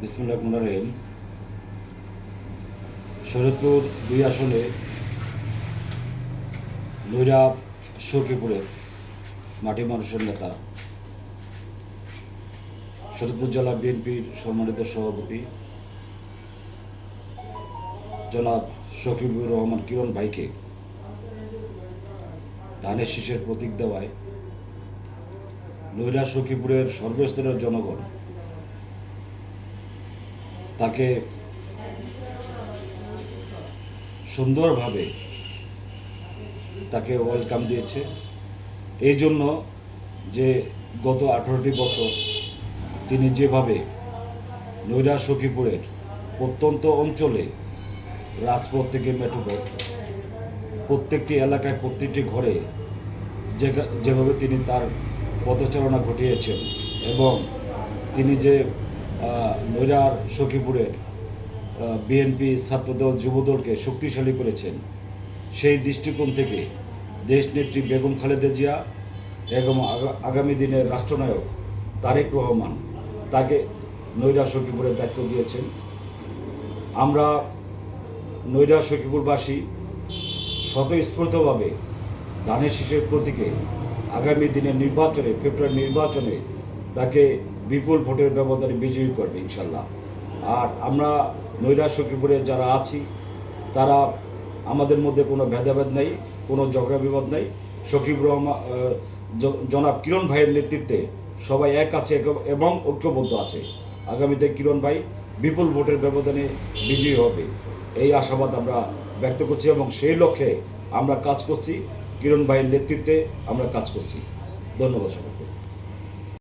বিসমুল্লাহ শরীয়তপুর দুই আসনে নৈরা সখীপুরের মাটি মানুষের নেতা। শরৎপুর জেলা বিএনপির সম্মানিত সভাপতি জনাব শকিবুর রহমান কিরণ ভাইকে ধানের শীষের প্রতীক দেওয়ায় নৈরা সখীপুরের সর্বস্তরের জনগণ তাকে সুন্দরভাবে তাকে ওয়েলকাম দিয়েছে। এই জন্য যে গত আঠারোটি বছর তিনি যেভাবে নৈরা সখীপুরের প্রত্যন্ত অঞ্চলে রাজপথ থেকে মেট্রোপথ প্রত্যেকটি এলাকায় প্রত্যেকটি ঘরে যেভাবে তিনি তার পদচারণা ঘটিয়েছেন এবং তিনি যে নৈরার সখীপুরের বিএনপি ছাত্রদল যুবদলকে শক্তিশালী করেছেন। সেই দৃষ্টিকোণ থেকে দেশনেত্রী বেগম খালেদা জিয়া এবং আগামী দিনের রাষ্ট্রনায়ক তারেক রহমান তাকে নৈরা সখীপুরের দায়িত্ব দিয়েছেন। আমরা নৈরা সখীপুরবাসী স্বতঃস্ফূর্তভাবে ধানের শীষের প্রতীকে আগামী দিনের নির্বাচনে, ফেব্রুয়ারি নির্বাচনে তাকে বিপুল ভোটের ব্যবধানে বিজয়ী করবে, ইনশাল্লাহ। আর আমরা নৈরা সখীপুরে যারা আছি, তারা আমাদের মধ্যে কোনো ভেদাভেদ নেই, কোনো ঝগড়া বিবাদ নেই। সকিব রহমান জনাব কিরণ ভাইয়ের নেতৃত্বে সবাই এক আছে এবং ঐক্যবদ্ধ আছে। আগামীতে কিরণ ভাই বিপুল ভোটের ব্যবধানে বিজয়ী হবে। এই আশাবাদ আমরা ব্যক্ত করছি এবং সেই লক্ষ্যে আমরা কাজ করছি। কিরণ ভাইয়ের নেতৃত্বে আমরা কাজ করছি। ধন্যবাদ সবাই